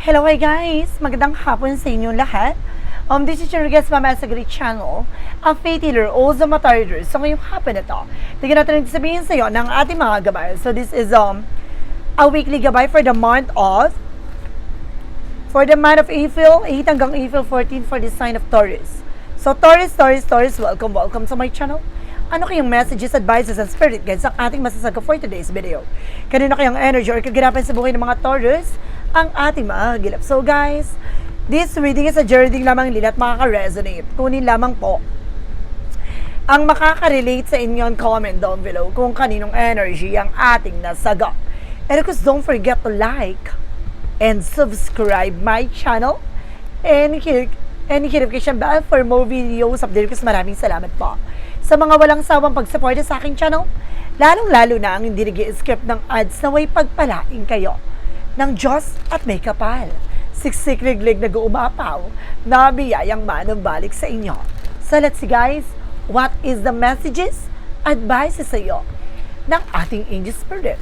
Hello, hi guys! Magandang hapon sa inyo lahat. Um, this is your guest Mama sa Great Channel, a faith healer, also matarder. So ngayong hapon na to, tignan natin ang sabihin sa iyo ng ating mga gabay. So this is um a weekly gabay for the month of for the month of April 8 hanggang April 14 for the sign of Taurus. So Taurus, Taurus, Taurus, welcome, welcome sa my channel. Ano kayong messages, advices, and spirit guides ang ating masasaga for today's video? Kanino kayang energy or kaganapan sa buhay ng mga Taurus ang ating mga gilap? So guys, this reading is a journey lamang nila at makaka-resonate. Kunin lamang po ang makaka-relate sa inyo comment down below kung kaninong energy ang ating nasaga. And of course, don't forget to like and subscribe my channel and hit and notification bell for more videos update ko. Maraming salamat po sa mga walang sawang pagsuporta sa aking channel. Lalong-lalo na ang hindi nag skip ng ads na way pagpalain kayo ng Diyos at may kapal. Siksik liglig nag-uumapaw na biyayang manumbalik sa inyo. So let's see guys, what is the messages, advices sa iyo ng ating angel spirit?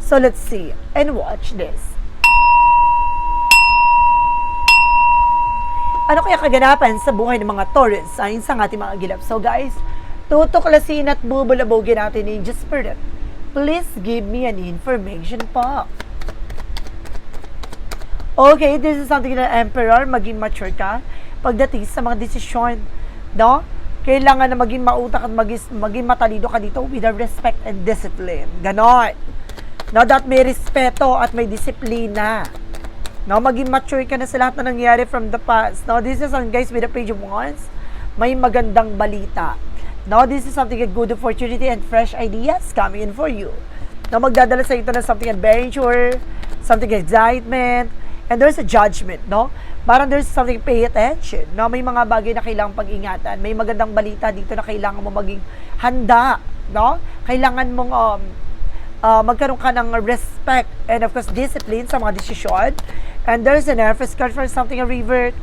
So let's see and watch this. Ano kaya kaganapan sa buhay ng mga Taurus signs ang ating mga gilap? So guys, tutuklasin at bubulabogin natin ni Angel Spirit. Please give me an information po. Okay, this is something na Emperor, maging mature ka pagdating sa mga desisyon. No? Kailangan na maging mautak at maging, maging matalido ka dito with respect and discipline. Ganon. No, that may respeto at may disiplina. No, maging mature ka na sa lahat na nangyari from the past. No, this is something guys with the page of wands. May magandang balita. No, this is something a good opportunity and fresh ideas coming in for you. No, magdadala sa ito ng something adventure, something excitement, and there's a judgment, no? Parang there's something pay attention, no? May mga bagay na kailangang pag-ingatan. May magandang balita dito na kailangan mo maging handa, no? Kailangan mong um, uh, magkaroon ka ng respect and of course discipline sa mga desisyon. And there's an card for something a revert.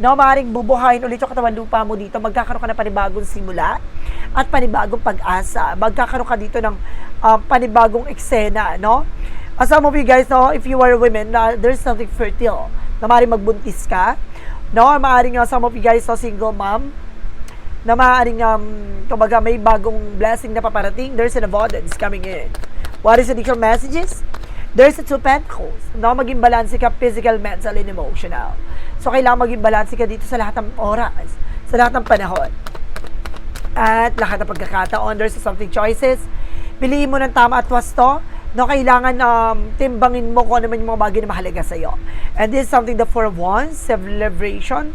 No, maaaring bubuhayin ulit yung katawan lupa mo dito. Magkakaroon ka ng panibagong simula at panibagong pag-asa. Magkakaroon ka dito ng um, panibagong eksena, no? As some of you guys know, if you are women, na there's something fertile na maaaring magbuntis ka. No, maaaring uh, some of you guys know, single mom, na maaaring um, kumbaga may bagong blessing na paparating. There's an abundance coming in. What is the additional messages? There's a two pentacles. No, maging balanse ka physical, mental, and emotional. So, kailangan maging balanse ka dito sa lahat ng oras, sa lahat ng panahon. At lahat ng pagkakataon, there's something choices. Piliin mo ng tama at wasto. No, kailangan um, timbangin mo kung ano man yung mga bagay na mahalaga sa'yo. And this is something the four of wands, celebration,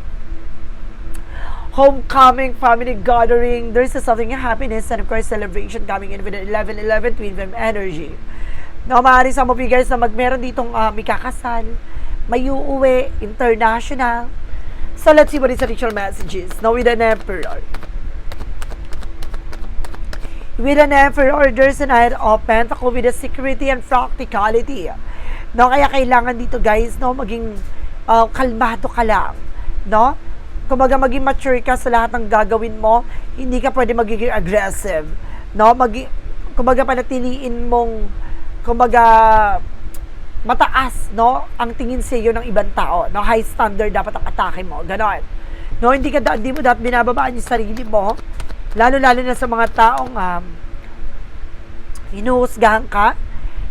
homecoming, family gathering, there's a something of happiness and of course celebration coming in with the 11-11 twin flame energy. No, maaari of you guys na magmeron ditong uh, may kakasal, may uuwi, international. So let's see what is the ritual messages. Now with an emperor. With an emperor, there's an knight of pentacle with a security and practicality. No, kaya kailangan dito guys, no, maging uh, kalmado ka lang. No? Kumbaga maging mature ka sa lahat ng gagawin mo, hindi ka pwede magiging aggressive. No? Magi kumbaga panatiliin mong kumbaga mataas, no? Ang tingin sa iyo ng ibang tao, no? High standard dapat ang atake mo, ganon. No, hindi ka hindi mo dapat binababaan yung sarili mo. Lalo-lalo na sa mga taong um, hinuhusgahan ka,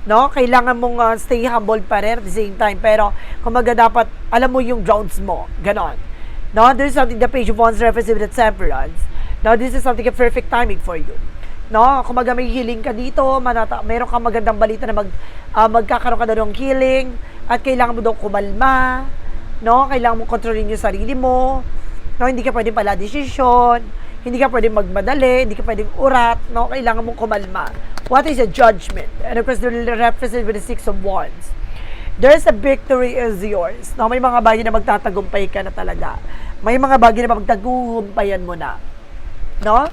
no? Kailangan mong uh, stay humble pa rin at the same time. Pero, kumaga dapat, alam mo yung grounds mo. Ganon. No? There's something the page of wands represents with temperance. Now, this is something a perfect timing for you. No? Kumaga may healing ka dito, manata, meron kang magandang balita na mag, uh, magkakaroon ka na ng healing, at kailangan mo daw kumalma, no? Kailangan mo kontrolin yung sarili mo, no? Hindi ka pwedeng pala desisyon, hindi ka pwedeng magmadali, hindi ka pwedeng urat, no? Kailangan mong kumalma. What is a judgment? And of course, they're represented with the Six of Wands. There's a victory is yours. No, may mga bagay na magtatagumpay ka na talaga. May mga bagay na magtagumpayan mo na. No?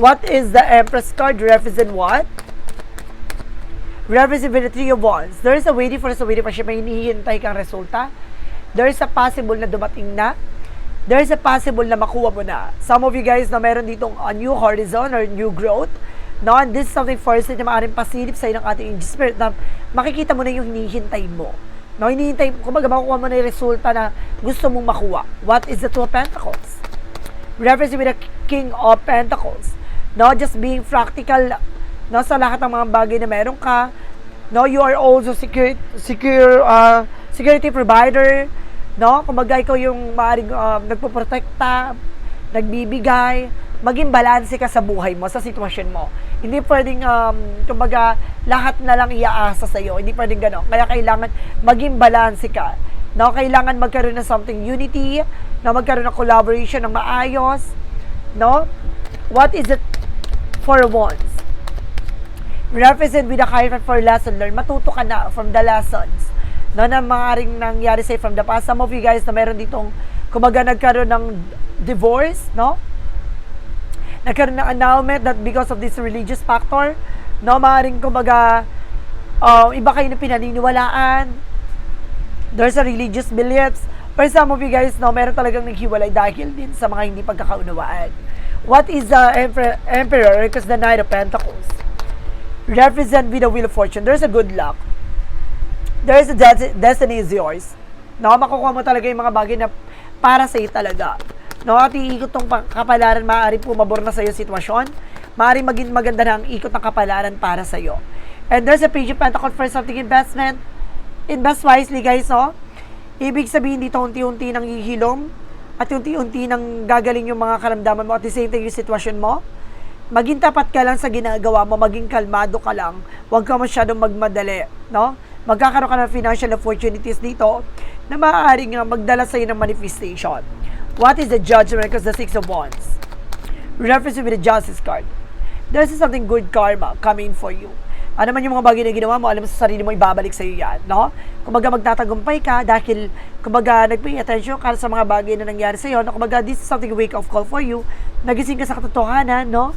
What is the Empress card? Represent what? Represent with the Three of Wands. There is a waiting for us, a waiting for siya. May hinihintay kang resulta. There is a possible na dumating na. There is a possible na makuha mo na. Some of you guys na meron ditong a new horizon or new growth. No, and this is something first na maaaring pasilip sa ng ating angel spirit na makikita mo na yung hinihintay mo. No, hinihintay, kumbaga makukuha mo na yung resulta na gusto mong makuha. What is the Two of Pentacles? Reference with the King of Pentacles. No, just being practical no, sa lahat ng mga bagay na meron ka. No, you are also secure, secure, uh, security provider. No, kumbaga ikaw yung maaaring um, nagpoprotekta, nagbibigay, maging balanse ka sa buhay mo, sa sitwasyon mo. Hindi pwedeng, um, kumbaga, lahat na lang iaasa sa'yo. Hindi pwedeng gano'n. Kaya kailangan maging balanse ka. No, kailangan magkaroon ng something unity, na magkaroon ng collaboration ng maayos. No? What is it for once? Represent with a high for lesson learned. Matuto ka na from the lessons no, na maaaring nangyari sa'yo from the past. Some of you guys na meron ditong, kumbaga nagkaroon ng divorce, no? Nagkaroon ng annulment that because of this religious factor, no, maaaring kumbaga, uh, iba kayo na pinaniniwalaan, there's a religious beliefs, For some of you guys, no, meron talagang naghiwalay dahil din sa mga hindi pagkakaunawaan. What is the emperor? emperor? Because the Knight of Pentacles. Represent with the Wheel of Fortune. There's a good luck. There's a des- destiny is yours. No, makukuha mo talaga yung mga bagay na para sa iyo talaga. No, at iikot tong pa- kapalaran, maaari pumabor na sa iyo sitwasyon. Maaari maging maganda na ang ikot ng kapalaran para sa iyo. And there's a page of Pentacles for something investment. Invest wisely, guys, no? Ibig sabihin dito, unti-unti nang hihilom at unti-unti nang gagaling yung mga karamdaman mo at the same time yung sitwasyon mo. Maging tapat ka lang sa ginagawa mo, maging kalmado ka lang. Huwag ka masyadong magmadali, no? Magkakaroon ka ng financial opportunities dito na maaaring magdala sa'yo ng manifestation. What is the judgment? Because the Six of Wands. Reference with the Justice card. There's something good karma coming for you. Ano man yung mga bagay na ginawa mo, alam mo sa sarili mo, ibabalik sa iyo yan, no? Kumbaga magtatagumpay ka dahil, kumbaga nagpay attention ka sa mga bagay na nangyari sa iyo, no? Kumbaga this is something wake up call for you, nagising ka sa katotohanan, no?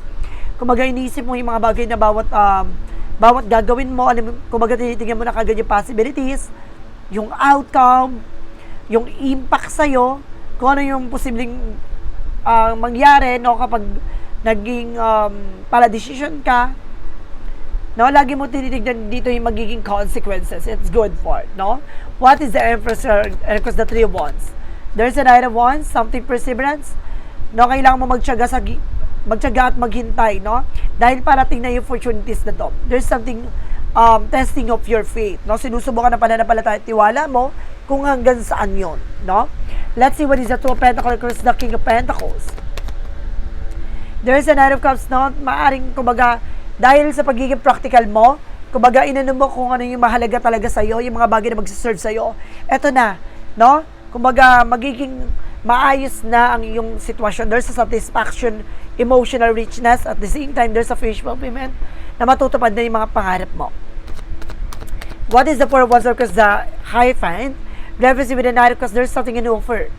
Kumbaga iniisip mo yung mga bagay na bawat, um, bawat gagawin mo, alam kumbaga tinitingnan mo na kagad yung possibilities, yung outcome, yung impact sa'yo, kung ano yung posibleng uh, mangyari, no, kapag naging um, pala decision ka, no, lagi mo tinitignan dito yung magiging consequences. It's good for, no? What is the and because the Three of Wands? There's a Knight of Wands, something perseverance, no, kailangan mo magtiyaga sa magtiyaga at maghintay, no? Dahil parating na yung opportunities na to. There's something um, testing of your faith, no? Sinusubukan ng pananampalataya at tiwala mo kung hanggang saan yon, no? Let's see what is the Two of Pentacles the King of Pentacles. There's a Knight of Cups, no? Maaring, kumbaga, dahil sa pagiging practical mo, kumbaga, inano mo kung ano yung mahalaga talaga sa'yo, yung mga bagay na magsiserve sa'yo. Eto na, no? Kumbaga, magiging maayos na ang iyong sitwasyon. There's a satisfaction, emotional richness. At the same time, there's a fish fulfillment na matutupad na yung mga pangarap mo. What is the four of wands? The high find, leverage with the knight because there's something in offer.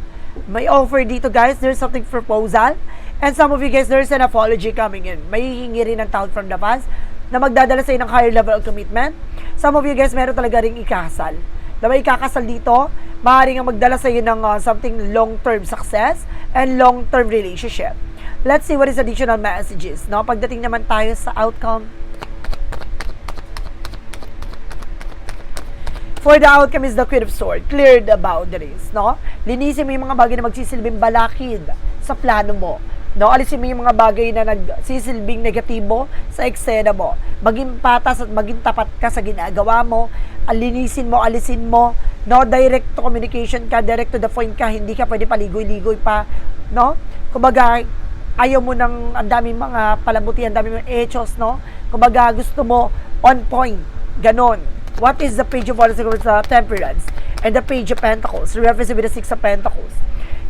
May offer dito guys, there's something proposal. And some of you guys, there's an apology coming in. May hihingi rin ng tawad from the past na magdadala sa ng higher level of commitment. Some of you guys, meron talaga ring ikasal. Na may ikakasal dito, maaaring nga magdala sa iyo ng uh, something long-term success and long-term relationship. Let's see what is additional messages. No? Pagdating naman tayo sa outcome, For the outcome is the Queen of Swords. Clear the boundaries, no? Linisin mo yung mga bagay na magsisilbing balakid sa plano mo. No, alisin mo yung mga bagay na nagsisilbing negatibo sa eksena mo. Maging patas at maging tapat ka sa ginagawa mo. Alinisin mo, alisin mo. No, direct to communication ka, direct to the point ka. Hindi ka pwede paligoy-ligoy pa. No? Kumbaga, ayaw mo ng ang daming mga palamuti, ang daming mga echos, no? Kumbaga, gusto mo on point. Ganon. What is the page of with the temperance and the page of pentacles? Represent with the six of pentacles.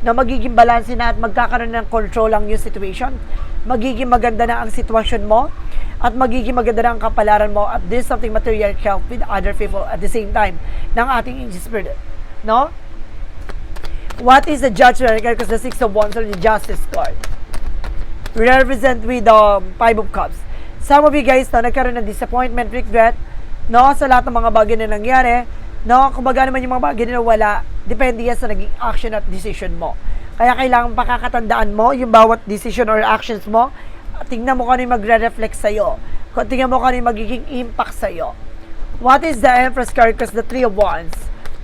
Na magiging balanse na at magkakaroon ng control ang yung situation. Magiging maganda na ang sitwasyon mo at magiging maganda na ang kapalaran mo at this something material help with other people at the same time ng ating spirit. No? What is the judgment? Because the six of wands are the justice card. Represent with the um, five of cups. Some of you guys na nagkaroon ng disappointment, regret, no, sa lahat ng mga bagay na nangyari, no, kumbaga naman yung mga bagay na wala, depende yan sa naging action at decision mo. Kaya kailangan pakakatandaan mo yung bawat decision or actions mo, tingnan mo kung ano magre-reflect sa'yo. Tingnan mo kung ano yung magiging impact sa'yo. What is the Empress card? Because the Three of Wands.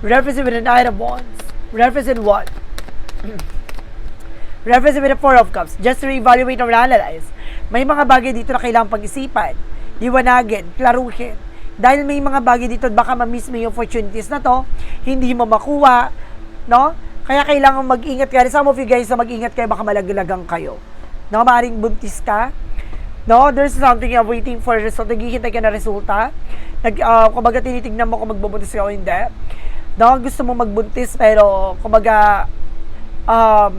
Referencing with the Knight of Wands. Referencing what? Referencing with the Four of Cups. Just reevaluate or analyze. May mga bagay dito na kailangang pag-isipan. Liwanagin, klaruhin. Dahil may mga bagay dito, baka ma-miss mo yung opportunities na to, hindi mo makuha, no? Kaya kailangan mag-ingat ka. Some of you guys na mag-ingat kayo, baka malaglagang kayo. No, maaaring buntis ka. No, there's something you're waiting for result. Naghihintay ka na resulta. Nag, uh, kumbaga, tinitignan mo kung magbubuntis ka o hindi. No, gusto mo magbuntis, pero kumbaga, um,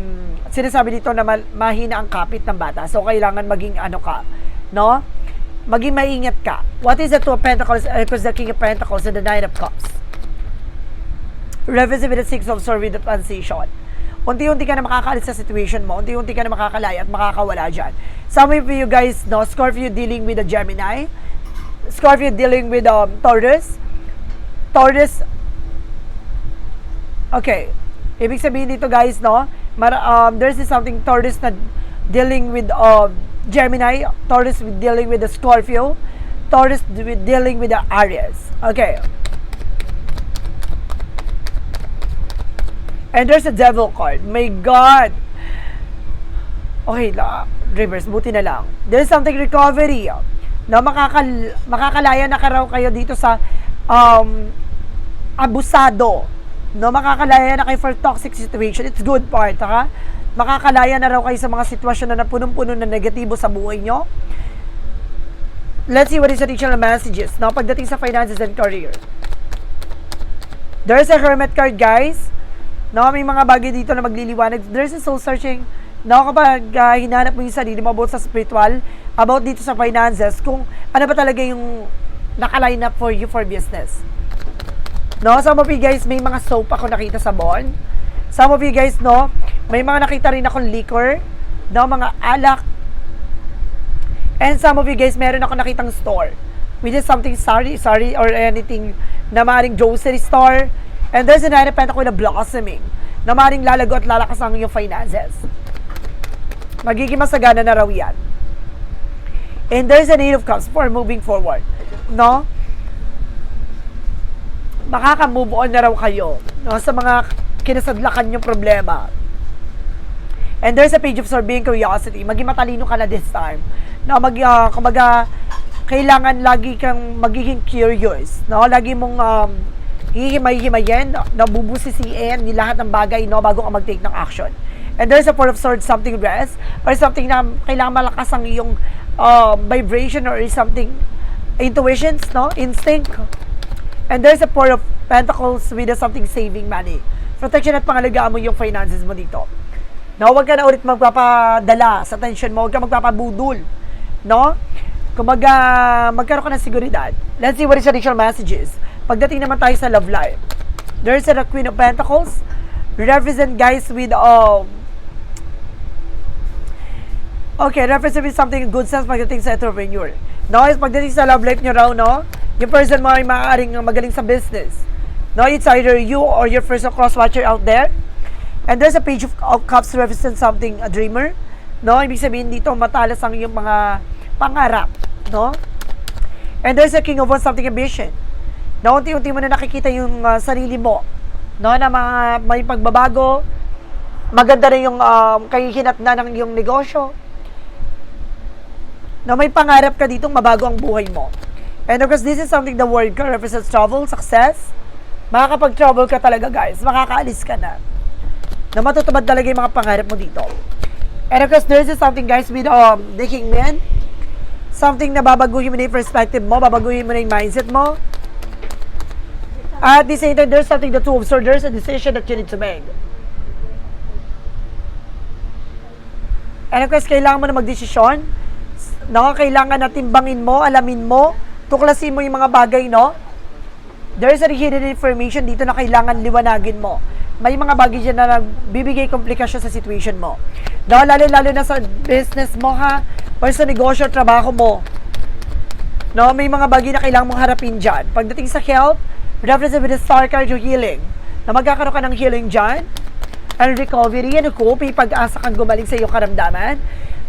sinasabi dito na ma- mahina ang kapit ng bata. So, kailangan maging ano ka, no? Maging maingat ka. What is the Two of Pentacles? Uh, because the King of Pentacles and the Nine of Cups. Six of with the transition. Unti-unti ka na makakaalis sa situation mo. Unti-unti ka na makakalaya at makakawala dyan. Some of you guys, no, Scorpio dealing with a Gemini. Scorpio dealing with um, Taurus. Taurus, okay. Ibig sabihin dito guys, no, mar- um, there's something Taurus na dealing with um, Gemini, Taurus with dealing with the Scorpio, Taurus dealing with the Aries. Okay. And there's a devil card. My God! Okay, la, reverse, buti na lang. There's something recovery. Na makakal, makakalaya na ka raw kayo dito sa um, abusado. No, makakalaya na kayo for toxic situation. It's good part, ha? Makakalaya na raw kayo sa mga sitwasyon na punong-puno na negatibo sa buhay nyo. Let's see what is additional messages. No, pagdating sa finances and career. There's a hermit card, guys. No, may mga bagay dito na magliliwanag. There's a soul searching. No, kapag uh, hinanap mo yung sarili mo about sa spiritual, about dito sa finances, kung ano ba talaga yung nakaline up for you for business. No, some of you guys, may mga soap ako nakita sa bond. Some of you guys, no, may mga nakita rin akong liquor, no, mga alak. And some of you guys, meron ako nakitang store. Which is something sorry, sorry, or anything na maring grocery store. And there's an elephant ako na blossoming na maring lalago at lalakas ang iyong finances. Magiging masagana na raw yan. And there's an eight of cups for moving forward. No? Makaka-move on na raw kayo no, sa mga kinasadlakan yung problema. And there's a page of sort being curiosity. Maging matalino ka na this time. No, mag, uh, kumbaga, kailangan lagi kang magiging curious. No? Lagi mong um, hihimay-himayin, nabubusisiin ni lahat ng bagay no, bago ka mag-take ng action. And there's a four of swords, something rest, or something na kailangan malakas ang iyong uh, vibration or something, intuitions, no? Instinct. And there's a four of pentacles with a something saving money. Protection at pangalagaan mo yung finances mo dito. No, huwag ka na ulit magpapadala sa tension mo, huwag ka magpapabudol. No? Kumaga, magkaroon ka ng seguridad. Let's see what is additional messages. Pagdating naman tayo sa love life. There's a Queen of Pentacles. Represent guys with um, Okay, represent with something good sense pagdating sa entrepreneur. No, is pagdating sa love life nyo raw, no? Yung person mo ay maaaring magaling sa business. No, it's either you or your first cross-watcher out there. And there's a page of, of cups represent something, a dreamer. No, ibig sabihin dito, matalas ang iyong mga pangarap. No? And there's a king of one something ambition. Na unti-unti mo na nakikita yung uh, sarili mo. No, na mga may pagbabago. Maganda rin yung um, kahihinat na ng yung negosyo. No, may pangarap ka ditong mabago ang buhay mo. And of course, this is something the word ka represents travel, success. Makakapag-travel ka talaga, guys. Makakaalis ka na. Na matutupad talaga yung mga pangarap mo dito. And of course, there's something, guys, with um, the Kingman. Something na babaguhin mo na yung perspective mo, babaguhin mo na yung mindset mo. At same time, there's something that to observe. There's a decision that you need to make. And of course, kailangan mo na magdesisyon. No, kailangan na timbangin mo, alamin mo, tuklasin mo yung mga bagay, no? There's a hidden information dito na kailangan liwanagin mo. May mga bagay dyan na nagbibigay komplikasyon sa situation mo. No, lalo-lalo na sa business mo, ha? O sa negosyo, trabaho mo. No, may mga bagay na kailangan mong harapin dyan. Pagdating sa health, represent with star card yung healing. Na magkakaroon ka ng healing dyan. And recovery, ano ko, pag-asa kang gumaling sa iyong karamdaman.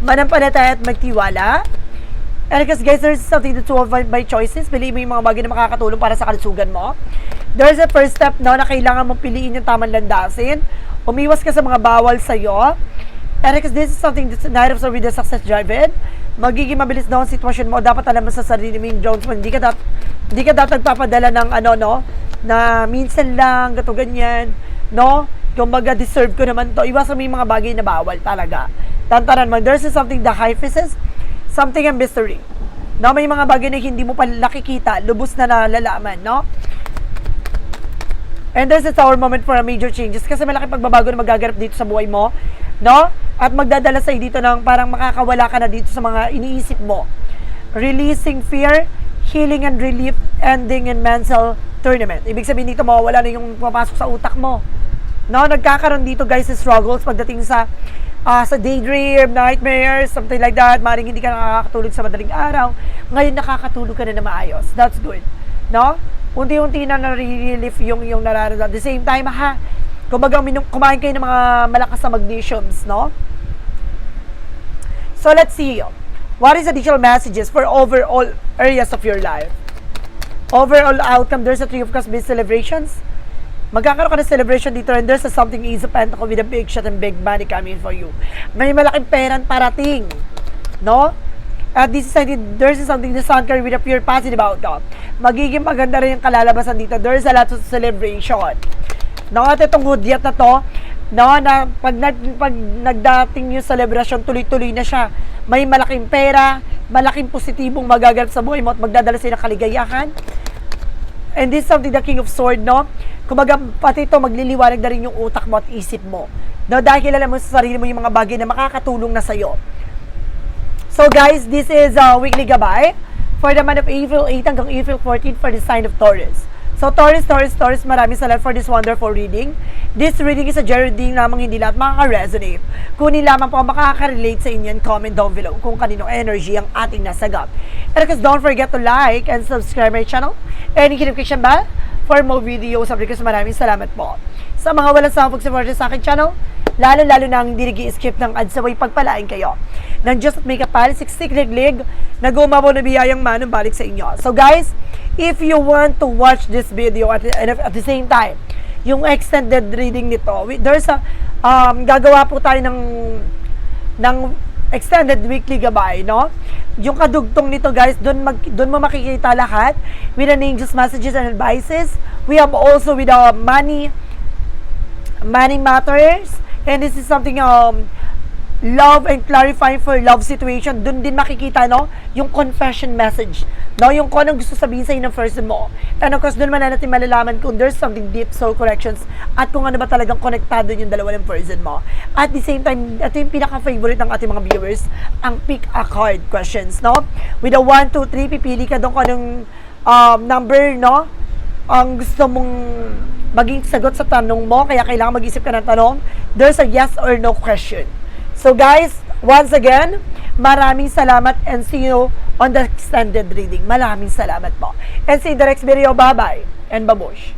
Manampalataya at magtiwala. And because guys, there's something to of my choices. Pili mo yung mga bagay na makakatulong para sa kalusugan mo. There's a first step no, na kailangan mong piliin yung tamang landasin. Umiwas ka sa mga bawal sa'yo. And because this is something that's night of with the success driven, magiging mabilis daw ang sitwasyon mo. Dapat alam mo sa sarili mo yung Jones mo. Hindi ka, dat hindi ka dapat nagpapadala ng ano, no? Na minsan lang, gato ganyan, no? Kumbaga, deserve ko naman to. Iwasan mo yung mga bagay na bawal talaga. Tantanan mo, there's something the hyphasis, something a mystery. No, may mga bagay na hindi mo pa nakikita, lubos na nalalaman, no? And this is our moment for a major changes kasi malaki pagbabago na magaganap dito sa buhay mo, no? At magdadala sa'yo dito ng parang makakawala ka na dito sa mga iniisip mo. Releasing fear, healing and relief, ending in mental tournament. Ibig sabihin dito mawawala na yung pumapasok sa utak mo. No, nagkakaroon dito guys sa struggles pagdating sa ah, sa daydream, nightmares, something like that. Maring hindi ka nakakatulog sa madaling araw. Ngayon nakakatulog ka na na maayos. That's good. No? Unti-unti na nare-relief yung yung nararamdaman. At the same time, ha, kumbaga kumain kayo ng mga malakas na magnesiums, no? So let's see. What is additional messages for overall areas of your life? Overall outcome, there's a Three of Cups based celebrations. Magkakaroon ka ng celebration dito and there's a something is a pentacle with a big shot and big money coming for you. May malaking perang parating. No? At this is there's something the sun carry with a pure positive outcome. Magiging maganda rin yung kalalabasan dito. There's a lot of celebration. No, at itong hudyat na to, no, na pag, nag, pag nagdating yung celebration, tuloy-tuloy na siya. May malaking pera, malaking positibong magaganap sa buhay mo at magdadala sa'yo ng kaligayahan. And this is something the King of Sword, no? Kumbaga, pati ito, magliliwanag na rin yung utak mo at isip mo. No, dahil kilala mo sa sarili mo yung mga bagay na makakatulong na sa'yo. So guys, this is uh, weekly gabay for the month of April 8 hanggang April 14 for the sign of Taurus. So Taurus, Taurus, Taurus, maraming salamat for this wonderful reading. This reading is a general reading lamang hindi lahat makaka-resonate. Kunin lamang po ang makaka-relate sa inyo and comment down below kung kanino energy ang ating nasagap. And of course, don't forget to like and subscribe my channel and hit notification bell for more videos. Of course, maraming salamat po. Sa mga walang sawang pag-support sa akin channel, lalo-lalo na ang hindi nag-skip ng ads away pagpalain kayo. Ng Diyos at may kapal, siksik liglig, na gumawa na biyayang manong balik sa inyo. So guys, if you want to watch this video at, at the same time, yung extended reading nito, there's a, um, gagawa po tayo ng, ng extended weekly gabay, no? Yung kadugtong nito guys, doon mag doon mo makikita lahat. With an angel's messages and advices. We have also with the money money matters. And this is something um love and clarifying for love situation. Doon din makikita no? Yung confession message no yung kung anong gusto sabihin sa ng person mo. And of course doon man natin malalaman kung there's something deep soul connections at kung ano ba talagang konektado yung dalawa ng person mo. At the same time ito yung pinaka favorite ng ating mga viewers ang pick a card questions no? With a 1 2 3 pipili ka doon kung anong um, number no? Ang gusto mong maging sagot sa tanong mo, kaya kailangan mag-isip ka ng tanong, there's a yes or no question. So guys, once again, maraming salamat and see you on the extended reading. Maraming salamat po. And see you the. Bye-bye and babush.